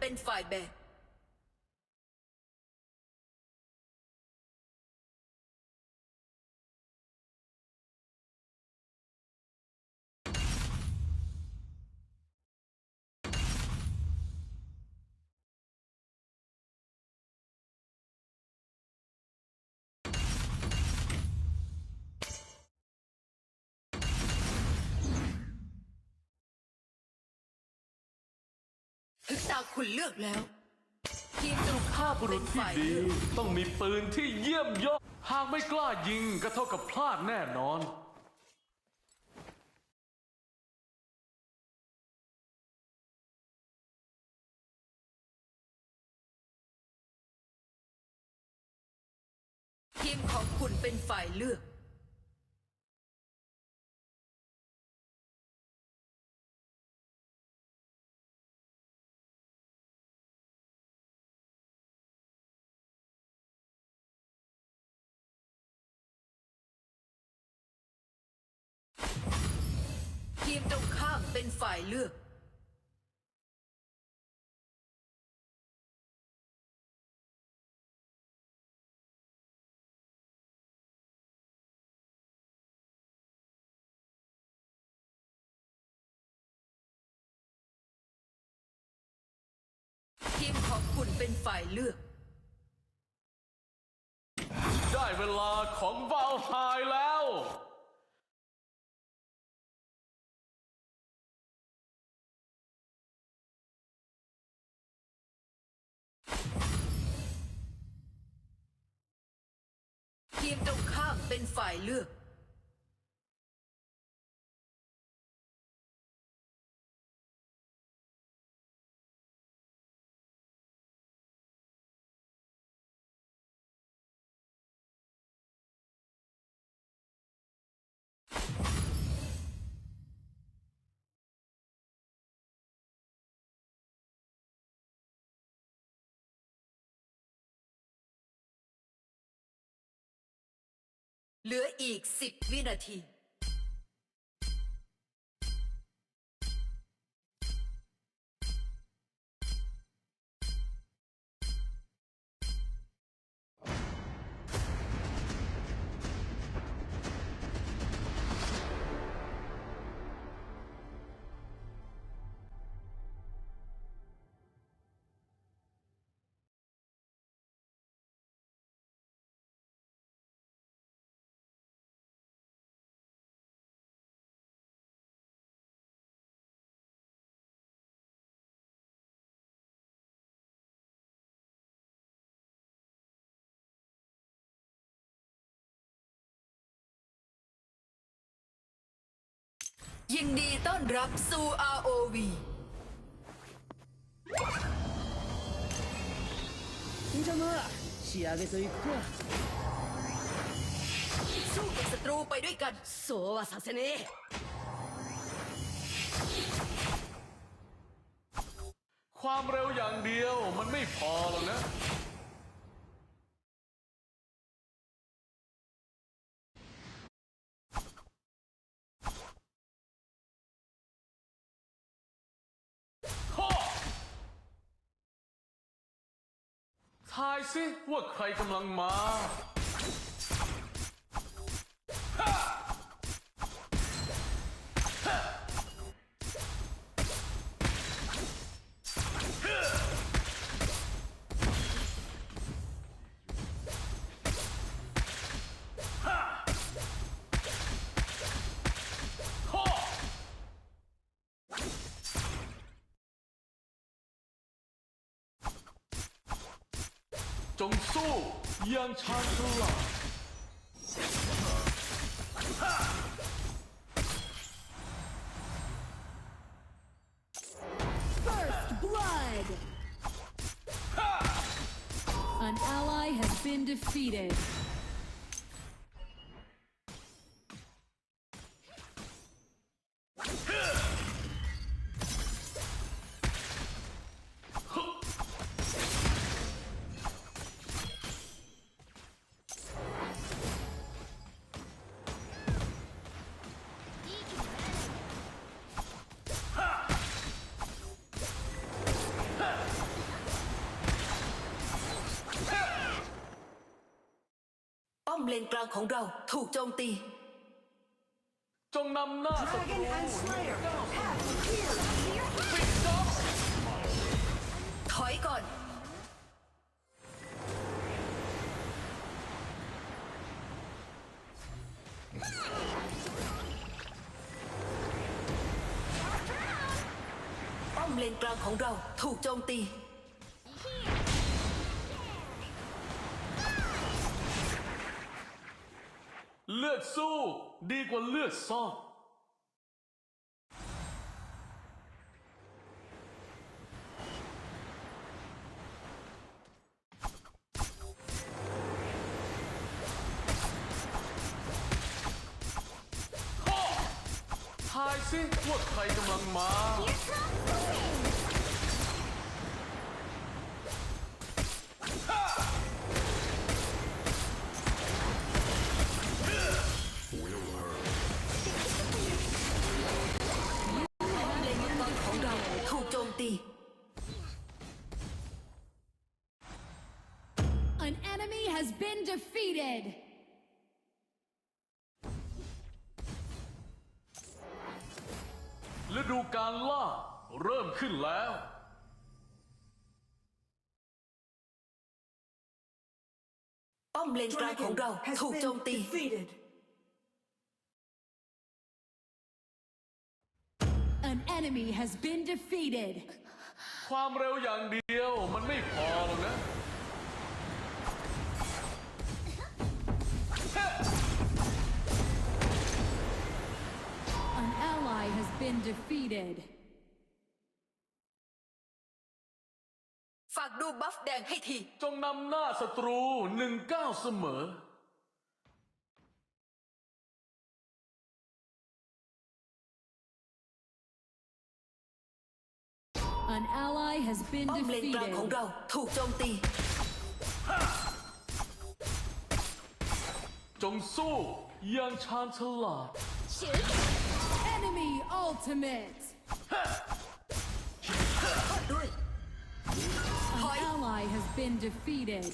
เป็นฝ่ายแบก ถึงตาคุณเลือกแล้ว ทีมตรงข้าข้ามบุรุเป็ษนที่ฝ่ายดี เลือกต้องมีปืนที่เยี่ยมยอด หากไม่กล้ายิงก็เท่ากับพลาดแน่นอน ทีมของคุณเป็นฝ่ายเลือก ทีมตรงข้ามเป็นฝ่ายเลือก ทีมของคุณเป็นฝ่ายเลือก ได้เวลาของวาลไฮ ทีมตรงข้ามเป็นฝ่ายเลือก เหลืออีกสิบวินาที ยินดีต้อนรับสู่ ROV んじゃな仕上げといくか สู้กับศัตรูไปด้วยกัน そうはさせねえ ความเร็วอย่างเดียวมันไม่พอหรอกนะ ทายสิว่าใครกำลังมา จงสู้อย่างชาญฉลาด First blood! An ally has been defeated. เลนกลางของเราถูกโจมตี จงนำหน้าศัตรู Dragon and Slayer have appeared. ปิดจ็อบถอยก่อน ป้อมเลนกลางของเราถูกโจมตี ลือดสู้ ดีกว่าเลือดซ่อน defeated. ฤดูการล่าเริ่มขึ้นแล้ว ป้อมเลนกลางของ Dragon เรา has ถูกโจม been ตี defeated. An enemy has been defeated. ความเร็วอย่างเดียวมันไม่พอหรอกนะ ally has been defeated. ฝากดูบัฟแดงให้ที จงนำหน้าศัตรูหนึ่งก้าวเสมอ An ally has been ป้อมเลนกลาง defeated. ของเราถูกโจมตี จงสู้อย่างชาญฉลาด Enemy ultimate! An ally has been defeated.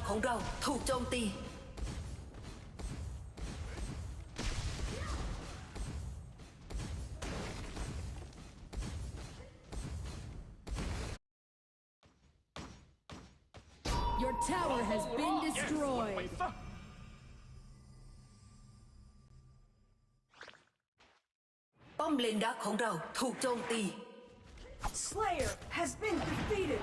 งของเราถูกโจมตี Your tower has been destroyed. ป้อมเลนดักของเราถูกโจมตี Slayer has been defeated.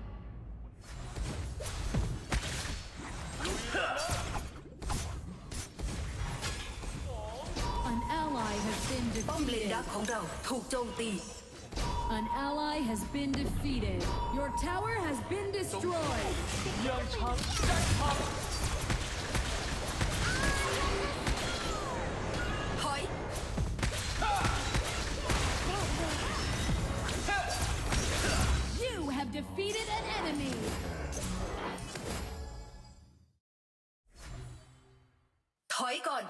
มเลน defeated. ดักของเราถูกโจมตี An ally has been defeated. Your tower has been destroyed. อย่างฉันแจ็คพอต ถอย You have defeated an enemy. อยก่อน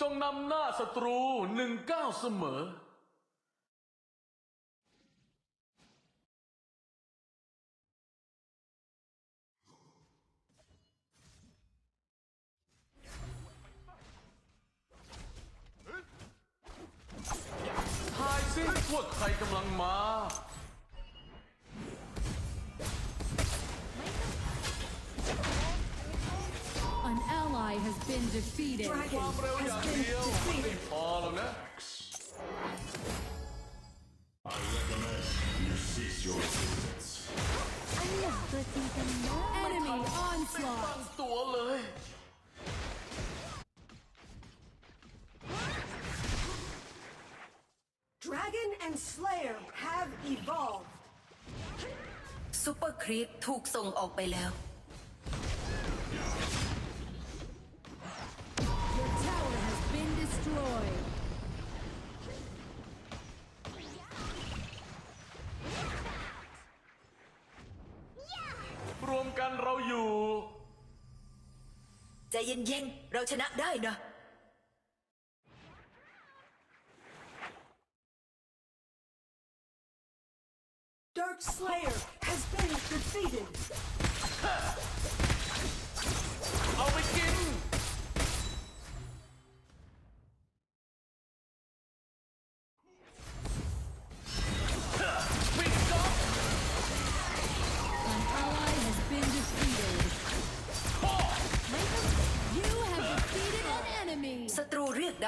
จงนำหน้าศัตรูหนึ่งก้าวเสมอ ทายสิว่าใครกำลังมา defeated. ความเร็วอย่างเดียวมันไม่พอหรอกนะ Enemy onslaught. ตั้งตัวเลย Dragon and Slayer have evolved. ซูเปอร์ครีปถูกส่งออกไปแล้ว ใจเย็นๆ เราชนะได้นะ Dark Slayer has been defeated. ด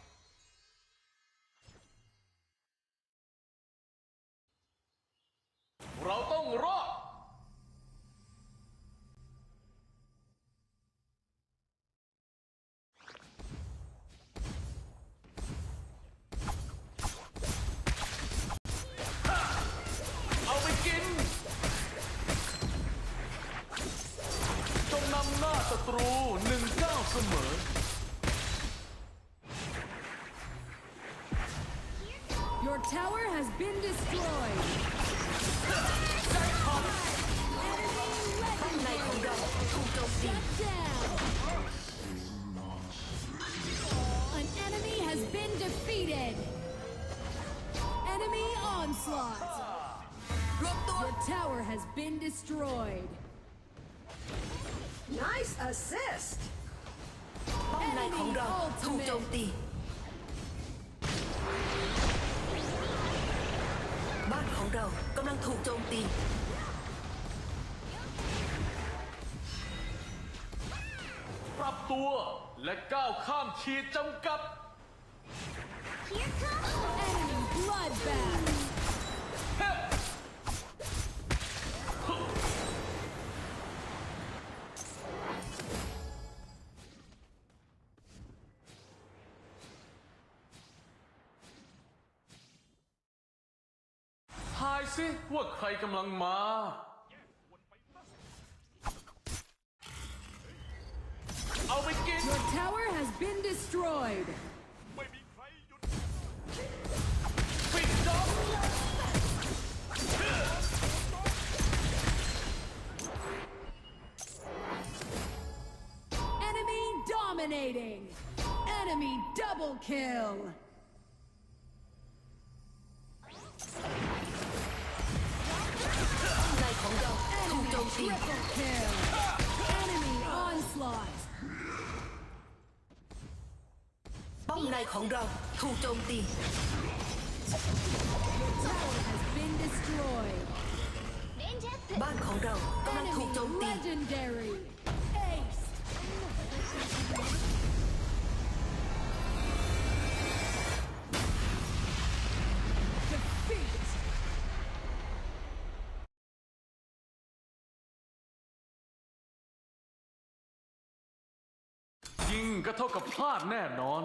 wrong. has been destroyed. An enemy has been defeated. Enemy onslaught. Your tower has been destroyed. Nice assist. Enemy ultimate. เราถูกโจมตีบ้านของเรากำลังถูกโจมตี ปรับตัวและก้าวข้ามขีดจำกัด Enemy bloodbath. สิว่าใครกำลังมา เอาไปกิน Your tower has been destroyed. ปิดจ็อบ Enemy dominating. Enemy double kill. มในของเราถูกโจมตีบ้านของเรากำลังถูกโจมตียิงก็เท่ากับพลาดแน่นอน